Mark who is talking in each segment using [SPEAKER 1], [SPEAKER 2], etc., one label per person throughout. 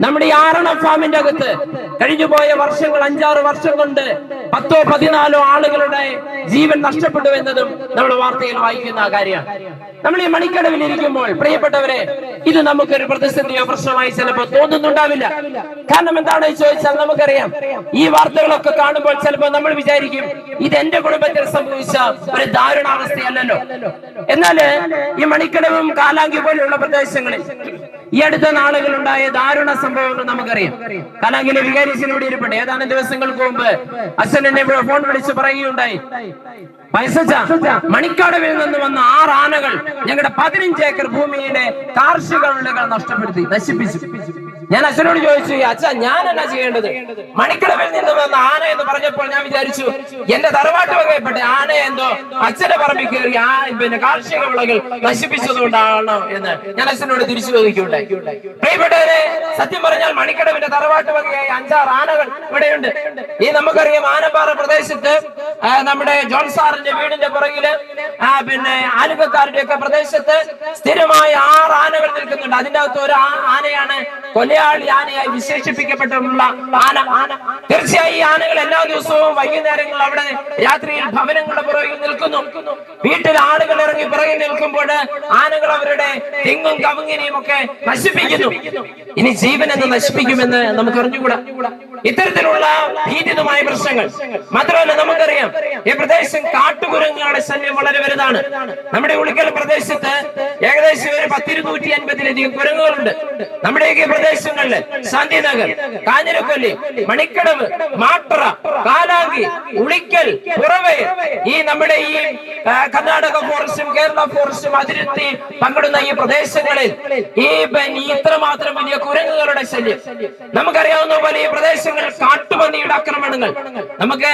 [SPEAKER 1] നമ്മുടെ ഈ ആറണ ഫാമിന്റെ അകത്ത് കഴിഞ്ഞുപോയ വർഷങ്ങൾ അഞ്ചാറ് വർഷം കൊണ്ട് പത്തോ പതിനാലോ ആളുകളുടെ ജീവൻ നഷ്ടപ്പെട്ടു എന്നതും നമ്മൾ വാർത്തയിൽ വായിക്കുന്ന കാര്യമാണ് നമ്മൾ ഈ മണിക്കടവിൽ ഇരിക്കുമ്പോൾ പ്രിയപ്പെട്ടവരെ ഇത് നമുക്കൊരു പ്രതിസന്ധിയോ പ്രശ്നമായി ചിലപ്പോൾ തോന്നുന്നുണ്ടാവില്ല. കാരണം എന്താണെന്ന് ചോദിച്ചാൽ നമുക്കറിയാം ഈ വാർത്തകളൊക്കെ കാണുമ്പോൾ ചിലപ്പോൾ നമ്മൾ വിചാരിക്കും ഇത് എന്റെ കുടുംബത്തിൽ സംഭവിച്ച ഒരു ദാരുണാവസ്ഥയല്ലല്ലോ. എന്നാൽ ഈ മണിക്കടവും കാലാങ്കി പോലെയുള്ള പ്രദേശങ്ങളിൽ ഈ അടുത്ത നാളുകളുണ്ടായ ദാരുണ സംഭവങ്ങൾ നമുക്കറിയാം. കാലാങ്കിലെ വികാരിച്ചിലൂടെ ഇരിപ്പുണ്ട്. ഏതാനും ദിവസങ്ങൾക്ക് മുമ്പ് അച്ഛൻ എന്നെ ഫോൺ വിളിച്ച് പറയുകയുണ്ടായി. പൈസച്ച മണിക്കടവിൽ നിന്ന് വന്ന ആറ് ആനകൾ ഞങ്ങളുടെ പതിനഞ്ച് ഏക്കർ ഭൂമിയിലെ കാർഷിക വിളകൾ നഷ്ടപ്പെടുത്തി നശിപ്പിച്ചു. ഞാൻ അച്ഛനോട് ചോദിച്ചു അച്ഛ ഞാൻ എന്നാ ചെയ്യേണ്ടത്? മണിക്കടവിൽ നിന്ന് വന്ന ആന എന്ന് പറഞ്ഞപ്പോൾ ഞാൻ വിചാരിച്ചു എന്റെ തറവാട്ട് വകയപ്പെട്ട ആന എന്തോ അച്ഛന്റെ പറമ്പിൽ കയറി ആ പിന്നെ കാർഷിക വിളകൾ നശിപ്പിച്ചതുകൊണ്ടാണ് എന്ന് ഞാൻ അച്ഛനോട് തിരിച്ചു ചോദിക്കുകയുണ്ടായി. പ്രിയപ്പെട്ടവരെ സത്യം പറഞ്ഞാൽ മണിക്കടവിന്റെ തറവാട്ട് വകയായി അഞ്ചാറ് ആനകൾ ഇവിടെയുണ്ട്. ഈ നമുക്കറിയാം ആനപ്പാറ പ്രദേശത്ത് നമ്മുടെ ജോൺ സാറിന്റെ വീടിന്റെ പുറകിൽ ആ പിന്നെ ആലുവക്കാരുടെ ഒക്കെ പ്രദേശത്ത് സ്ഥിരമായി ആറ് ആനകൾ നിൽക്കുന്നുണ്ട്. അതിന്റെ അകത്ത് ഒരു ആനയാണ് കൊലയാളി ആനയായി വിശേഷിപ്പിക്കപ്പെട്ടിട്ടുള്ള ആന. ആന തീർച്ചയായും ഈ ആനകൾ എല്ലാ ദിവസവും വൈകുന്നേരങ്ങൾ അവിടെ രാത്രിയിൽ ഭവനങ്ങളുടെ പുറകിൽ നിൽക്കുന്നു. വീട്ടിൽ ആളുകൾ ഇറങ്ങി പുറകിൽ നിൽക്കുമ്പോൾ ആനകൾ അവരുടെ തെങ്ങും കവുങ്ങിനെയും ഒക്കെ നശിപ്പിക്കുന്നു. ഇനി ജീവൻ എന്ന് നശിപ്പിക്കുമെന്ന് നമുക്ക് അറിഞ്ഞുകൂടാ? ഇത്തരത്തിലുള്ള ഭീതിതമായ പ്രശ്നങ്ങൾ. മാത്രമല്ല നമുക്കറിയാം ഈ പ്രദേശം കാട്ടുകുരങ്ങുകളുടെ ശല്യം വളരെ വലുതാണ്. നമ്മുടെ ഉളിക്കൽ പ്രദേശത്ത് ഏകദേശം ഒരു പത്തിരുന്നൂറ്റി അൻപതിലധികം കുരങ്ങുകളുണ്ട്. നമ്മുടെയൊക്കെ പ്രദേശങ്ങളിൽ ശാന്തിനഗർ കാഞ്ഞിരക്കൊല്ലി മണിക്കടവ് മാട്ടറ കാലാങ്കി ഉളിക്കൽ പുറവേ ഈ നമ്മുടെ ഈ കർണാടക ഫോറസ്റ്റും കേരള ഫോറസ്റ്റും അതിർത്തി പങ്കിടുന്ന ഈ പ്രദേശങ്ങളിൽ ഈ ഇത്രമാത്രം വലിയ കുരങ്ങുകളുടെ ശല്യം. നമുക്കറിയാവുന്ന പോലെ ഈ പ്രദേശങ്ങളിൽ കാട്ടുപന്നിയുടെ ആക്രമണങ്ങൾ നമുക്ക്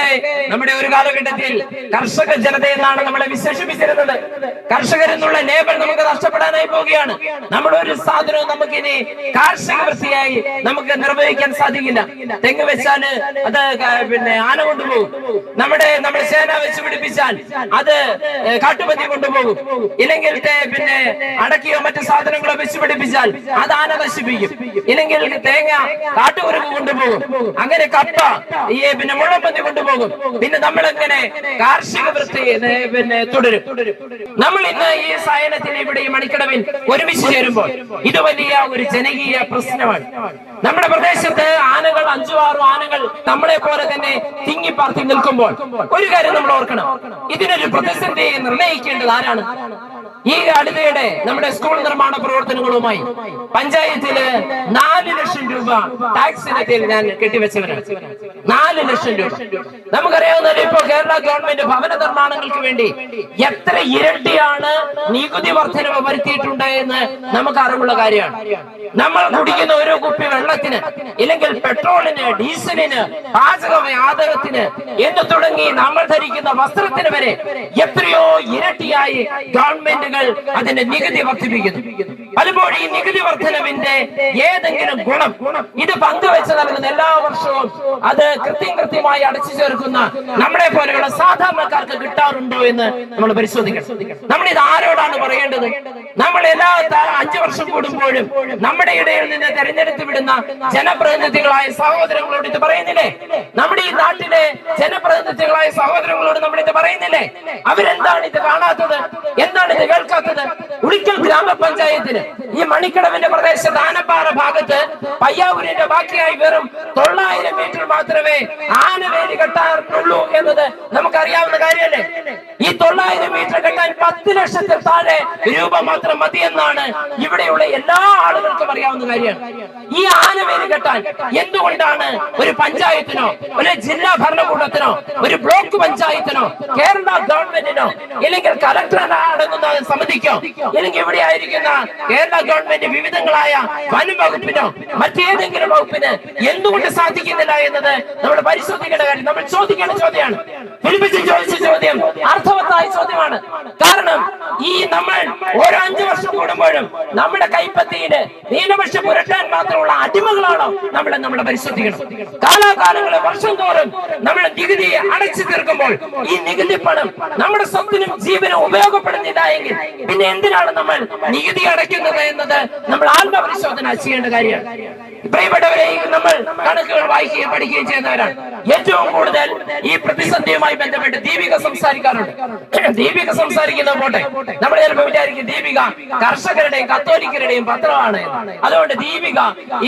[SPEAKER 1] നമ്മുടെ ഒരു കാലഘട്ടത്തിൽ കർഷക ജനത എന്നാണ് നമ്മളെ വിശേഷിപ്പിച്ചിരുന്നത്. കർഷകരെന്നുള്ള ലേബൽ നമുക്ക് നഷ്ടപ്പെടാനായി പോവുകയാണ്. നമ്മുടെ ഒരു സാധനവും നമുക്കിനി കാർഷിക വൃത്തിയായി നമുക്ക് നിർവഹിക്കാൻ സാധിക്കില്ല. തെങ്ങ് വെച്ചാൽ അത് പിന്നെ ആന കൊണ്ടുപോകും. നമ്മുടെ നമ്മുടെ സേന വെച്ച് പിടിപ്പിച്ചാൽ അത് കാട്ടുപത്തി കൊണ്ടുപോകും. ഇല്ലെങ്കിൽ പിന്നെ അടക്കിയോ മറ്റു സാധനങ്ങളോ വെച്ച് പിടിപ്പിച്ചാൽ അത് ആന നശിപ്പിക്കും. ഇല്ലെങ്കിൽ തേങ്ങ കാട്ടുകുരുക്ക് കൊണ്ടുപോകും. അങ്ങനെ കപ്പ ഈ പിന്നെ മുഴപ്പന്തി കൊണ്ടുപോകും. പിന്നെ നമ്മൾ എങ്ങനെ കാർഷിക വൃത്തി പിന്നെ തുടരും. നമ്മൾ ഇന്ന് ഈ സായനത്തിൽ ഇവിടെ ഈ മണിക്കടവിൽ ഒരുമിച്ച് ചേരുമ്പോൾ ഇത് വലിയ ഒരു ജനകീയ പ്രശ്നമാണ്. നമ്മുടെ പ്രദേശത്ത് ആനകൾ അഞ്ചു ആറു ആനകൾ നമ്മളെ പോലെ തന്നെ തിങ്ങിപ്പാർത്തി നിൽക്കുമ്പോൾ ഒരു കാര്യം നമ്മൾ ഓർക്കണം. ഇതിനൊരു പ്രതിസന്ധി നിർണയിക്കേണ്ടത് ആരാണ്? ഈ അടുത്തിടെ നമ്മുടെ സ്കൂൾ നിർമ്മാണ പ്രവർത്തനങ്ങളുമായി പഞ്ചായത്തിൽ നാല് ലക്ഷം രൂപ ടാക്സ് ഇനത്തിൽ ഞാൻ കെട്ടിവെച്ചവരാണ്. നാല് ലക്ഷം രൂപ. നമുക്കറിയാവുന്ന ഇപ്പോ കേരള ഗവൺമെന്റ് ഭവന നിർമ്മാണങ്ങൾക്ക് വേണ്ടി എത്ര ഇരട്ടിയാണ് നികുതി വർധനവ് വരുത്തിയിട്ടുണ്ടായെന്ന് നമുക്ക് അറിവുള്ള കാര്യമാണ്. നമ്മൾ കുടിക്കുന്ന ഓരോ കുപ്പി വെള്ളത്തിന് ഇല്ലെങ്കിൽ പെട്രോളിന് ഡീസലിന് പാചക വാതകത്തിന് എന്ന് തുടങ്ങി നമ്മൾ ധരിക്കുന്ന വസ്ത്രത്തിന് വരെ എത്രയോ ഇരട്ടിയായി ഗവൺമെന്റുകൾ അതിന്റെ നികുതി വർദ്ധിപ്പിക്കുന്നു. പലപ്പോഴും ഈ നികുതി വർധനവിന്റെ ഏതെങ്കിലും ഗുണം ഇത് പങ്കുവെച്ച് നൽകുന്ന എല്ലാ വർഷവും അത് കൃത്യം കൃത്യമായി അടച്ചു ചേർക്കുന്ന നമ്മളെ പോലെയുള്ള സാധാരണക്കാർക്ക് കിട്ടാറുണ്ടോ എന്ന് നമ്മൾ പരിശോധിക്കണം. നമ്മൾ ഇത് ആരോടാണ് പറയേണ്ടത്? നമ്മൾ എല്ലാ അഞ്ചു വർഷം കൂടുമ്പോഴും നമ്മുടെ ഇടയിൽ നിന്ന് തെരഞ്ഞെടുത്ത് വിടുന്ന ജനപ്രതിനിധികളായ സഹോദരങ്ങളോട് ഇത് പറയുന്നില്ലേ? നമ്മുടെ ഈ നാട്ടിലെ ജനപ്രതിനിധികളായ സഹോദരങ്ങളോട് നമ്മൾ ഇത് പറയുന്നില്ലേ? അവരെന്താണ് ഇത് കാണാത്തത്? എന്താണ് ഇത് കേൾക്കാത്തത്? ഉളിക്കൽ ഗ്രാമപഞ്ചായത്തിന് ഈ മണിക്കടവിന്റെ പ്രദേശത്ത് ആനപ്പാറ ഭാഗത്ത് പയ്യാവൂരിന്റെ ബാക്കിയായി വെറും തൊള്ളായിരം മീറ്റർ മാത്രമേ ആനവേലി കെട്ടാറുള്ളൂ എന്നത് നമുക്കറിയാവുന്ന കാര്യമല്ലേ? ഈ തൊള്ളായിരം മീറ്റർ കെട്ടാൻ പത്ത് ലക്ഷത്തിൽ താഴെ രൂപ മാത്രം മതിയെന്നാണ് ഇവിടെയുള്ള എല്ലാ ആളുകൾക്കും അറിയാവുന്ന കാര്യമാണ് ഈ ആനവേലി കെട്ടാൻ എന്തുകൊണ്ടാണ് ഒരു പഞ്ചായത്തിനോ ഒരു ജില്ലാ ഭരണകൂടത്തിനോ ഒരു ബ്ലോക്ക് പഞ്ചായത്തിനോ കേരള ഗവൺമെന്റിനോ ഇല്ലെങ്കിൽ കലക്ടർ അടങ്ങുന്ന സമിതിക്കോ എനിക്ക് ഇവിടെ ആയിരിക്കുന്ന കേരള ഗവൺമെന്റ് വിവിധങ്ങളായ വനം വകുപ്പിനോ മറ്റേതെങ്കിലും വകുപ്പിന് എന്തുകൊണ്ട് സാധിക്കുന്നില്ല എന്നത് നമ്മൾ പരിശോധിക്കേണ്ട കാര്യം നമ്മൾ ചോദിക്കേണ്ട ചോദ്യമാണ്. ഫിലിപ്പിച്ച് ചോദിച്ച ചോദ്യം അർത്ഥവത്തായ ചോദ്യമാണ്. കാരണം ഈ നമ്മൾ ഓരോ അഞ്ചു വർഷം കൂടുമ്പോഴും നമ്മുടെ കൈപ്പത്തിയിൽ നീലപക്ഷ പുരട്ടാൻ മാത്രമുള്ള അടിമകളാണോ നമ്മളെ നമ്മൾ പരിശോധിക്കണം. കാലാകാലങ്ങളെ വർഷം തോറും നമ്മൾ നികുതി അടച്ചു തീർക്കുമ്പോൾ ഈ നികുതി പണം നമ്മുടെ സ്വത്തിനും ജീവനും ഉപയോഗപ്പെടുന്നില്ല എങ്കിൽ പിന്നെ എന്തിനാണ് നമ്മൾ നികുതി അടയ്ക്കുന്നത് എന്നത് നമ്മൾ ആത്മപരിശോധന ചെയ്യേണ്ട കാര്യമാണ്. പ്രിയപ്പെട്ടവരെ നമ്മൾ കണക്കുകൾ വായിക്കുകയും പഠിക്കുകയും ചെയ്യുന്നവരാണ്. ഏറ്റവും കൂടുതൽ ഈ പ്രതിസന്ധിയുമായി ബന്ധപ്പെട്ട് ദീപിക സംസാരിക്കാറുണ്ട്. ദീപിക സംസാരിക്കുന്ന പോട്ടെ. നമ്മൾ ചിലപ്പോൾ വിചാരിക്കും ദീപിക കർഷകരുടെയും കത്തോലിക്കരുടെയും പത്രമാണ് അതുകൊണ്ട് ദീപിക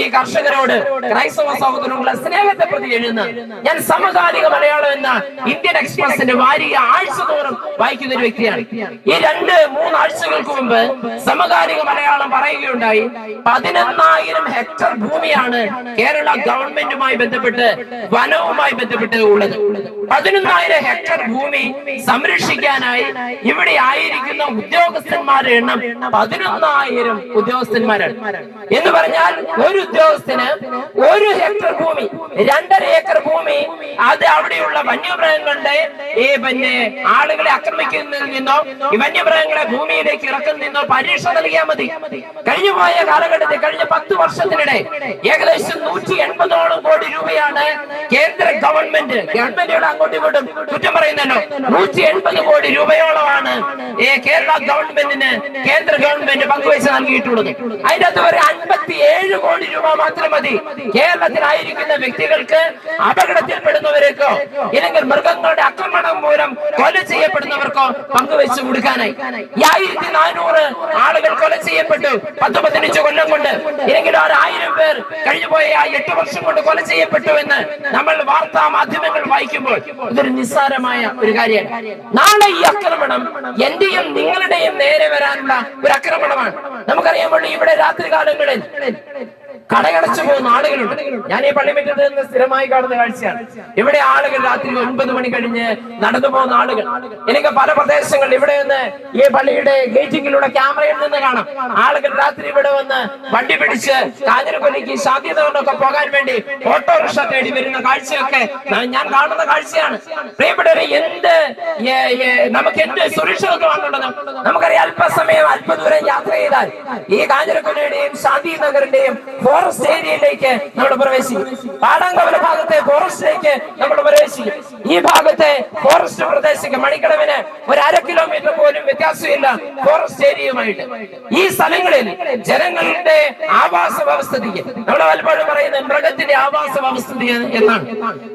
[SPEAKER 1] ഈ കർഷകരോട് ക്രൈസ്തവ സഹോദരങ്ങളുടെ സ്നേഹത്തെ പ്രതി എഴുതുന്ന ഞാൻ സമകാലിക മലയാളം എന്ന ഇന്ത്യൻ എക്സ്പ്രസിന്റെ വാരിക ആഴ്ച തോറും വായിക്കുന്ന ഒരു വ്യക്തിയാണ്. ഈ രണ്ട് മൂന്ന് ആഴ്ചകൾക്ക് മുമ്പ് സമകാലിക മലയാളം പറയുകയുണ്ടായി. പതിനൊന്നായിരം ഹെക്ടർ ഭൂമിയാണ് കേരള ഗവൺമെന്റുമായി ബന്ധപ്പെട്ട് വനവുമായി ബന്ധപ്പെട്ട് ഉള്ളത്. പതിനൊന്നായിരം ഹെക്ടർ ഭൂമി സംരക്ഷിക്കാനായി ഇവിടെ ആയിരിക്കുന്ന ഉദ്യോഗസ്ഥന്മാരുടെ എണ്ണം പതിനൊന്നായിരം ഉദ്യോഗസ്ഥന്മാരാണ്. എന്ന് പറഞ്ഞാൽ ഒരു ഉദ്യോഗസ്ഥന് ഒരു ഹെക്ടർ ഭൂമി രണ്ടര ഏക്കർ ഭൂമി അത് അവിടെയുള്ള വന്യമൃഗങ്ങളുടെ ഈ പിന്നെ ആളുകളെ ആക്രമിക്കുന്നതിൽ നിന്നോ ഈ വന്യമൃഗങ്ങളെ ഭൂമിയിലേക്ക് ഇറക്കുന്ന പരീക്ഷ നൽകിയാൽ മതി. കഴിഞ്ഞു പോയ കാലഘട്ടത്തിൽ കഴിഞ്ഞ പത്ത് വർഷത്തിനിടെ ഏകദേശം നൂറ്റി എൺപതോളം കോടി രൂപയാണ് കേന്ദ്ര ഗവൺമെന്റ് ഗവൺമെന്റുകൾ അങ്ങോട്ടും ഇങ്ങോട്ടും കുറ്റം പറയുന്നല്ലോ. നൂറ്റി എൺപത് കോടി രൂപയോളമാണ് ഈ കേരള ഗവൺമെന്റിന് കേന്ദ്ര ഗവൺമെന്റ് പങ്കുവച്ച് നൽകിയിട്ടുള്ളത്. അതിന്റെ അകത്ത് ഒരു അൻപത്തി ഏഴ് കോടി രൂപ മാത്രം മതി. കേരളത്തിലായിരിക്കുന്ന വ്യക്തികൾക്ക് അപകടത്തിൽപ്പെടുന്നവരേക്കോ ഇല്ലെങ്കിൽ മൃഗങ്ങളുടെ ആക്രമണം മൂലം കൊല ചെയ്യപ്പെടുന്നവർക്കോ പങ്കുവെച്ച് കൊടുക്കാനായി. ആയിരത്തി നാനൂറ് ആളുകൾ കൊല ചെയ്യപ്പെട്ടു. പത്ത് പതിനഞ്ച് കൊല്ലം കൊണ്ട്. ഇല്ലെങ്കിൽ ഒരു ആയിരം പേർ കഴിഞ്ഞുപോയ ആ എട്ട് വർഷം കൊണ്ട് കൊല ചെയ്യപ്പെട്ടു എന്ന് നമ്മൾ വാർത്താ മാധ്യമങ്ങൾ വായിക്കുമ്പോൾ ഇതൊരു നിസ്സാരമായ ഒരു കാര്യമാണ്. നാളെ ഈ ആക്രമണം എന്റെയും നിങ്ങളുടെയും നേരെ വരാനുള്ള ഒരു ആക്രമണമാണ്. നമുക്കറിയാൻ വേണ്ടി ഇവിടെ രാത്രി കാലങ്ങളിൽ കടയടച്ചു പോകുന്ന ആളുകളുണ്ട്. ഞാൻ ഈ പള്ളിമുറ്റത്ത് നിന്ന് സ്ഥിരമായി കാണുന്ന കാഴ്ചയാണ്. ഇവിടെ ആളുകൾ രാത്രി ഒൻപത് മണി കഴിഞ്ഞ് നടന്നു പോകുന്ന ആളുകൾ. എനിക്ക് പല പ്രദേശങ്ങളിൽ ഇവിടെ നിന്ന് ഈ പള്ളിയുടെ ഗേറ്റിംഗിലൂടെ ക്യാമറയിൽ നിന്ന് കാണാം. ആളുകൾ രാത്രി ഇവിടെ വന്ന് വണ്ടി പിടിച്ച് കാഞ്ഞിരക്കൊല്ലിക്ക് സാധ്യത കൊണ്ടൊക്കെ പോകാൻ വേണ്ടി ഓട്ടോറിക്ഷ തേടി വരുന്ന കാഴ്ചയൊക്കെ ഞാൻ- കാണുന്ന കാഴ്ചയാണ്. പ്രിയപ്പെട്ടവരെ എന്ത് നമുക്ക് എന്ത് സുരക്ഷിതത്വമാണുള്ളത് നമുക്കറിയാം അല്പസമയം അല്പദൂരം യാത്ര ചെയ്താൽ ഈ കാഞ്ഞിരക്കൊല്ലയുടെയും ശാന്തി നഗറിന്റെയും ഫോറസ്റ്റ് ഏരിയയിലേക്ക് നമ്മൾ പ്രവേശിക്കും. പാടാങ്കവല ഭാഗത്തെ ഫോറസ്റ്റിലേക്ക് നമ്മൾ പ്രവേശിക്കും. ഈ ഭാഗത്തെ ഫോറസ്റ്റ് പ്രദേശത്തേക്ക് മണിക്കടവിന് ഒരു അര കിലോമീറ്റർ പോലും വ്യത്യാസമില്ല. ഫോറസ്റ്റ് ഏരിയയുമായിട്ട് ഈ സ്ഥലങ്ങളിൽ ജനങ്ങളുടെ ആവാസ വ്യവസ്ഥിതിക്ക് നമ്മൾ പലപ്പോഴും പറയുന്നത് മൃഗത്തിന്റെ ആവാസ വ്യവസ്ഥിതി എന്നാണ്.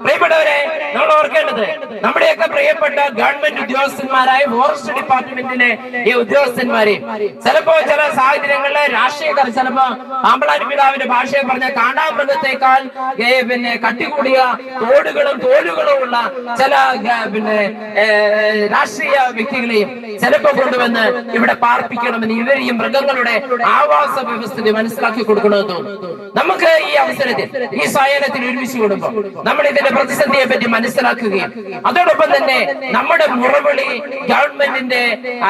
[SPEAKER 1] പ്രിയപ്പെട്ടവരെ നമ്മൾ ഓർക്കേണ്ടത് നമ്മുടെയൊക്കെ പ്രിയപ്പെട്ട ഗവൺമെന്റ് ഉദ്യോഗസ്ഥന്മാരായ ഫോറസ്റ്റ് ഡിപ്പാർട്ട്മെന്റിലെ ഈ ഉദ്യോഗസ്ഥന്മാരെയും ചിലപ്പോ ചില സാഹചര്യങ്ങളിൽ രാഷ്ട്രീയക്കാർ ചിലപ്പോ ആമ്പളാരി പിതാവിന്റെ ഭാഷയെ പറഞ്ഞ കാണ്ടാമൃഗത്തെക്കാൾ ഏ, പിന്നെ കട്ടികൂടിയ തോടുകളും തോലുകളും ഉള്ള ചില പിന്നെ രാഷ്ട്രീയ വ്യക്തികളെയും ചിലപ്പോ കൊണ്ടുവന്ന് ഇവിടെ പാർപ്പിക്കണമെന്ന് ഇവരെയും മൃഗങ്ങളുടെ ആവാസ വ്യവസ്ഥയെ മനസ്സിലാക്കി കൊടുക്കണമെന്ന് തോന്നുന്നു നമുക്ക് ഈ അവസരത്തിൽ ഈ സായനത്തിൽ ഒരുമിച്ച് കൂടുമ്പോൾ നമ്മൾ ഇതിന്റെ പ്രതിസന്ധിയെ പറ്റി മനസ്സിലാക്കുകയും അതോടൊപ്പം തന്നെ നമ്മുടെ മുറവിളി ഗവൺമെന്റിന്റെ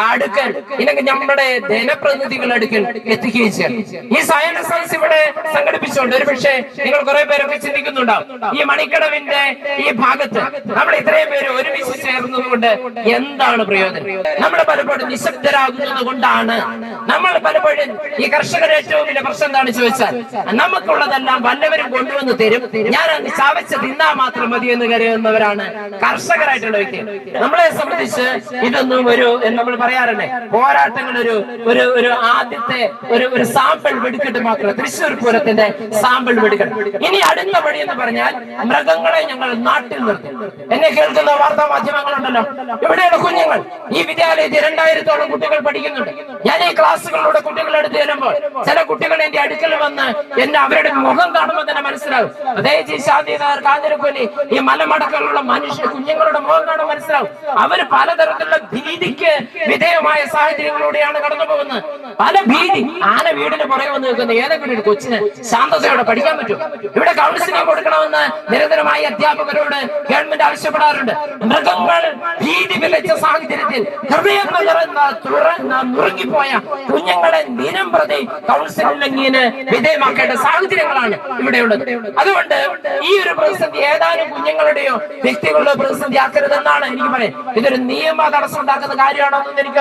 [SPEAKER 1] അടുക്കൽ ഇല്ലെങ്കിൽ നമ്മുടെ ജനപ്രതിനിധികളുടെ അടുക്കൽ എത്തിക്കുകയും ചെയ്യണം. ഈ സായന സദസ് ഇവിടെ സംഘടിപ്പിച്ചുകൊണ്ട് ഒരു പക്ഷേ നിങ്ങൾ കുറെ പേരൊക്കെ ചിന്തിക്കുന്നുണ്ടാവും. ഈ മണിക്കടവിന്റെ ഈ ഭാഗത്ത് നമ്മൾ ഇത്രയും പേര് ഒരുമിച്ച് ചേർന്നതുകൊണ്ട് എന്താണ് പ്രയോജനം? നമ്മൾ പലപ്പോഴും നിശബ്ദരാകുന്നത് കൊണ്ടാണ് നമ്മൾ പലപ്പോഴും ഈ കർഷകർ ഏറ്റവും വലിയ പ്രശ്നം എന്താണ് ചോദിച്ചാൽ നമുക്കുള്ളതെല്ലാം വല്ലവരും കൊണ്ടുവന്ന് തരും. ഞാൻ അത് ചവച്ച് തിന്നാ മാത്രം മതി എന്ന് കരുതുന്നവരാണ് കർഷകരായിട്ടുള്ള വ്യക്തി. നമ്മളെ സംബന്ധിച്ച് ഇതൊന്നും ഒരു നമ്മൾ പറയാറില്ലേ പോരാട്ടങ്ങൾ ഒരു ഒരു ഒരു ആദ്യത്തെ ഒരു ഒരു സാമ്പിൾ വെടിക്കെട്ട് മാത്രം തൃശ്ശൂർ പൂരത്തിന്റെ സാമ്പിൾ വെടിക്കെട്ട്. ഇനി അടുത്ത പടി എന്ന് പറഞ്ഞാൽ മൃഗങ്ങളെ ഞങ്ങൾ നാട്ടിൽ നിർത്തി. എന്നെ കേൾക്കുന്ന വാർത്താ മാധ്യമങ്ങളുണ്ടല്ലോ. ഇവിടെയുള്ള കുഞ്ഞുങ്ങൾ ഈ വിദ്യാലയത്തിൽ രണ്ടായിരത്തോളം കുട്ടികൾ പഠിക്കുന്നുണ്ട്. ഞാൻ ഈ ക്ലാസ്സുകളിലൂടെ കുട്ടികളെ അടുത്ത് ചെല്ലുമ്പോൾ ചില കുട്ടികൾ എന്റെ അടുക്കൽ വന്ന് എന്നെ അവരുടെ മുഖം കാണുമ്പോൾ തന്നെ മനസ്സിലാവും. പ്രത്യേകിച്ച് ഈ ശാന്തിനാർ കാഞ്ഞിരക്കൊല്ലി ഈ മലമടക്കലുള്ള മനുഷ്യ കുഞ്ഞുങ്ങളുടെ മുഖം കാണുമ്പോൾ മനസ്സിലാവും. അവർ പലതരത്തിലുള്ള ഭീതിക്ക് വിധേയമായ സാഹചര്യങ്ങളിലൂടെയാണ് കടന്നു പോകുന്നത്. പല ഭീതി ആന വീടിന് പുറകെ വന്ന് നിൽക്കുന്ന ഏതെങ്കിലും ഒരു കൊച്ചിന് ശാന്തതയോടെ പഠിക്കാൻ പറ്റും. ഇവിടെ കൗൺസിലിംഗ് കൊടുക്കണമെന്ന് നിരന്തരമായി അധ്യാപകരോട് ഗവൺമെന്റ് ആവശ്യപ്പെടാറുണ്ട്. മൃഗങ്ങൾ ഭീതി വിലച്ച സാഹചര്യത്തിൽ ഹൃദയം നിറഞ്ഞ തുറന്ന നുറുങ്ങിപ്പോയ കുഞ്ഞുങ്ങളെ ദിനം പ്രതി കൗൺസിലിംഗിന് വിധേയമാക്കേണ്ട സാഹചര്യങ്ങളാണ് ഇവിടെയുള്ളത്. അതുകൊണ്ട് ഈ ഒരു പ്രതിസന്ധി ഏതാനും കുഞ്ഞുങ്ങളുടെയോ വ്യക്തികളുടെയോ പ്രതിസന്ധി ആക്കരുതെന്നാണ് എനിക്ക് പറയാം ഇതൊരു നിയമ തടസ്സം ഉണ്ടാക്കുന്ന കാര്യമാണോ എന്ന് എനിക്ക്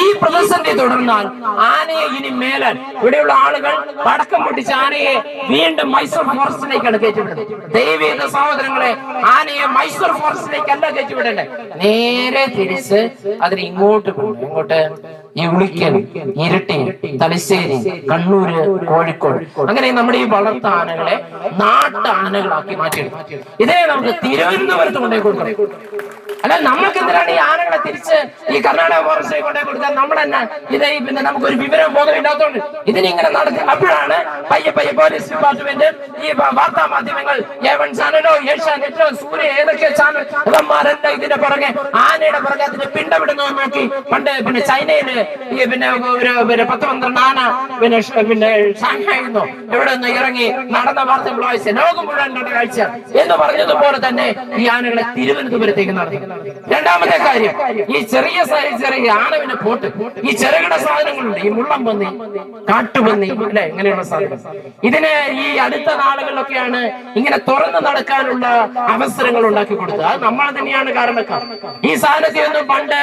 [SPEAKER 1] ഈ പ്രതിസന്ധി തുടർന്നാൽ ആനയെ ഇനി മേലാൻ ഇവിടെയുള്ള ആളുകൾ പടക്കം പൊട്ടിച്ച് ആനയെ വീണ്ടും മൈസൂർ ഫോറസ്റ്റിലേക്കാണ് കയറ്റിവിടുന്നത് ദൈവീക സഹോദരങ്ങളെ ആനയെ മൈസൂർ ഫോറസ്റ്റിലേക്കല്ല കയറ്റിവിടേണ്ടത്. നേരെ തിരിച്ച് അതിന് ഇങ്ങോട്ട് ഇങ്ങോട്ട് ഈ ഉളിക്കൽ ഇരട്ടി തലശ്ശേരി കണ്ണൂര് കോഴിക്കോട്. അങ്ങനെ നമ്മുടെ ഈ വളർത്ത ആനകളെ നാട്ടാനകളാക്കി മാറ്റി ഇതേ നമുക്ക് തിരുവനന്തപുരത്ത് കൊണ്ടേ കൊടുക്കണം. അല്ല നമ്മൾക്ക് എന്തിനാണ് ഈ ആനകളെ തിരിച്ച് ഈ കർണാടക ഫോറസ്റ്റിൽ കൊണ്ടേ കൊടുത്താൽ നമ്മൾ തന്നെ ഇതേ പിന്നെ നമുക്ക് ഒരു വിവരം ബോധമില്ലാത്തതുകൊണ്ട് ഇതിനിങ്ങനെ നടക്കും. അപ്പോഴാണ് പയ്യെ പയ്യെ പോലീസ് ഡിപ്പാർട്ട്മെന്റ് ഈ വാർത്താ മാധ്യമങ്ങൾ ഏവൻ ചാനലോ ഏഷ്യാനെറ്റോ സൂര്യ ഏതൊക്കെ ചാനൽ ഇവന്മാരെല്ലാം ഇതിന്റെ പുറകെ? ആനയുടെ പുറകെ അതിന്റെ പിണ്ടവിടുന്നു നോക്കി. പണ്ട് പിന്നെ ചൈനയിൽ ഈ പിന്നെ ഒരു പിന്നെ പത്ത് പന്ത്രണ്ട് ആന പിന്നെ പിന്നെ ഷാങ്ഹായിന്നോ. എവിടെ നിന്ന് ഇറങ്ങി നടന്ന വാർത്ത ലോകം മുഴുവൻ കാഴ്ച എന്ന് പറഞ്ഞതുപോലെ തന്നെ ഈ ആനകളെ തിരുവനന്തപുരത്തേക്ക് നടത്തി രണ്ടാമത്തെ കാര്യം ഈ ചെറിയ ചെറിയ ആണവിനെ പോട്ട് ഈ ചെറുകിട സാധനങ്ങളുണ്ട് ഈ മുള്ളം പന്നി കാട്ടുപന്നി അല്ലെ? ഇങ്ങനെയുള്ള സാധനം. ഇതിനെ ഈ അടുത്ത നാളുകളിലൊക്കെയാണ് ഇങ്ങനെ തുറന്നു നടക്കാനുള്ള അവസരങ്ങൾ ഉണ്ടാക്കി കൊടുത്തത്. അത് നമ്മൾ തന്നെയാണ് കാരണക്കാർ. ഈ സാധനത്തിൽ ഒന്നും പണ്ട്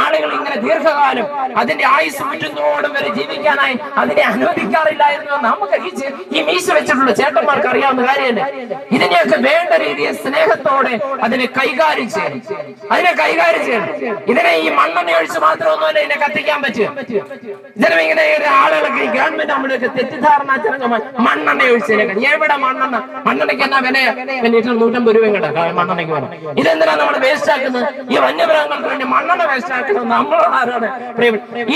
[SPEAKER 1] ആളുകൾ ഇങ്ങനെ ദീർഘകാലം അതിന്റെ ആയുസ് മുറ്റുന്നതോടും വരെ ജീവിക്കാനായി അതിനെ അനുവദിക്കാറില്ലായിരുന്നു നമുക്ക് ഈ മീശ വെച്ചിട്ടുള്ള ചേട്ടന്മാർക്ക് അറിയാവുന്ന കാര്യമല്ലേ? ഇതിനെയൊക്കെ വേണ്ട രീതിയിൽ സ്നേഹത്തോടെ അതിനെ കൈകാര്യം ചെയ്യണം. അതിനെ കൈകാര്യം ചെയ്യണം. ഇതിനെ ഈ മണ്ണെണ്ണ ഒഴിച്ച് മാത്രമൊന്നുമല്ല ഇതിനെ കത്തിക്കാൻ പറ്റുക. ഇതിനെ ഇങ്ങനെ ആളുകളൊക്കെ ഈ ഗവൺമെന്റ് നമ്മുടെയൊക്കെ തെറ്റിദ്ധാരണ മണ്ണെണ്ണ ഒഴിച്ച് എവിടെ മണ്ണെണ്ണ? മണ്ണെണ്ണയ്ക്ക് എന്നാ വില? പിന്നെ നൂറ്റമ്പത് രൂപയും കേട്ടോ മണ്ണെണ്ണയ്ക്ക് വേണം ഇതെന്തിനാ നമ്മൾ വേസ്റ്റ് ആക്കുന്നത്? ഈ വന്യമൃഗങ്ങൾക്ക് വേണ്ടി മണ്ണെണ്ണ വേസ്റ്റ് ആക്കുന്നത് നമ്മളാരാണ് ആരാണ്?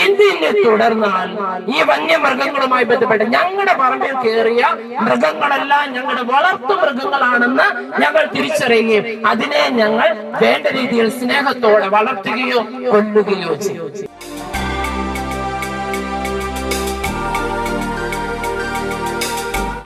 [SPEAKER 1] ഇതിനെ തുടർന്നാൽ ഈ വന്യമൃഗങ്ങളുമായി ബന്ധപ്പെട്ട് ഞങ്ങളുടെ പറമ്പിൽ കയറിയ മൃഗങ്ങളെല്ലാം ഞങ്ങളുടെ വളർത്തു മൃഗങ്ങളാണെന്ന് ഞങ്ങൾ തിരിച്ചറിയുകയും അതിനെ ഞങ്ങൾ വേണ്ട രീതിയിൽ സ്നേഹത്തോടെ വളർത്തുകയോ കൊല്ലുകയോ ചെയ്യും.